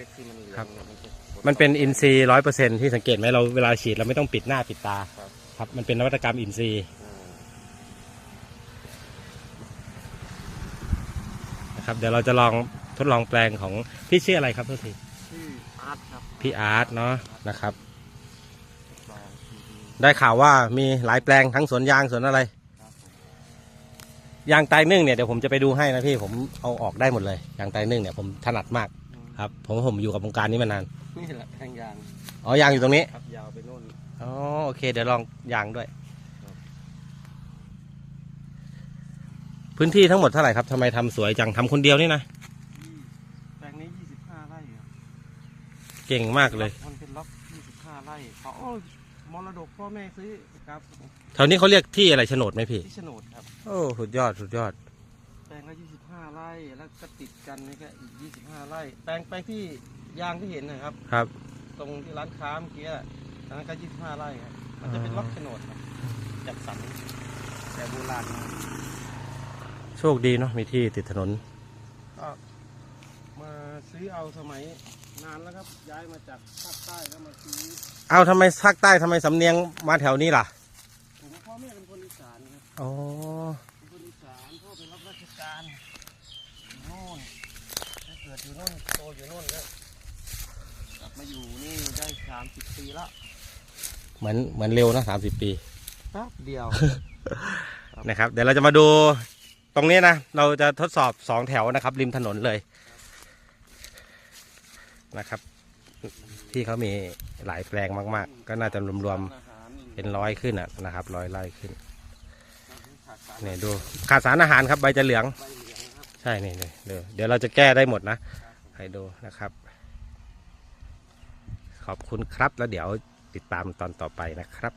ล็กๆที่มันเหลืองครับเนี่ยมันจะมันเป็นอินทรีย์ร้อยเปอร์เซ็นที่สังเกตไหมเราเวลาฉีดเราไม่ต้องปิดหน้าปิดตาครับครับมันเป็นนวัตกรรมอินทรีย์อ่านะครับเดี๋ยวเราจะลองทดลองแปลงของพี่ชื่ออะไรครับทุกทีชื่ออาร์ตครับพี่อาร์ตเนาะนะครับ ลองทีดีได้ข่าวว่ามีหลายแปลงทั้งสวนยางสวนอะไรครับผมยางไตรนึ่งเนี่ยเดี๋ยวผมจะไปดูให้นะพี่ผมเอาออกได้หมดเลยยางไตรนึ่งเนี่ยผมถนัดมากอืม ครับผมผมอยู่กับวงการนี้มานาน นี่แหละแทงยางอ๋อยางอยู่ตรงนี้ ครับยาวไปโน่น อ๋อโอเค เดี๋ยวลองยางด้วย ครับ พื้นที่ทั้งหมดเท่าไหร่ครับทำไมทำสวยจังทำคนเดียวนี่นะที่แปลงนี้ 25 ไร่ครับเก่งมากเลย มันเป็นล็อก 25 ไร่เขาโอ้ยมรดกพ่อแม่ซื้อครับแถวนี้เขาเรียกที่อะไรโฉนดไหมพี่ ที่โฉนดครับ โอ้ สุดยอด สุดยอด แปลงละ25ไร่แล้วก็ติดกันนี่ก็อีก25ไร่ แปลงแปลงที่ยางที่เห็นนะครับ ครับ ตรงที่ร้านค้าเมื่อกี้อะอันนั้นก็25ไร่ครับมันจะเป็นล็อกโฉนดครับจัดสรรแต่โบราณมาโชคดีเนาะมีที่ติดถนน ก็มาซื้อเอาสมัยนานแล้วครับ ย้ายมาจากภาคใต้แล้วมาซื้อเอาทำไมภาคใต้ทำไมสำเนียงมาแถวนี้ล่ะ ผมพ่อแม่เป็นคนอีสานครับ อ๋อ เป็นคนอีสานพ่อเป็นรับราชการอยู่โน่นถ้าเกิดอยู่โน่นโตอยู่โน่นก็กลับมาอยู่นี่ได้สามสิบปีละเหมือนเหมือนเร็วนะสามสิบปีแป๊บเดียว นะครับ เดี๋ยวเราจะมาดูตรงนี้นะ เราจะทดสอบสองแถวนะครับ ริมถนนเลยนะครับ ที่เขามีหลายแปลงมาก ๆ ก็น่าจะรวมๆเป็นร้อยขึ้นอะนะครับร้อยไร่ขึ้นเนี่ยดูขาดสารอาหารครับใบจะเหลือง ใบเหลืองครับ ใช่นี่นี่เดี๋ยวเดี๋ยวเราจะแก้ได้หมดนะให้ดูนะครับ ขอบคุณครับแล้วเดี๋ยวติดตามตอนต่อไปนะครับ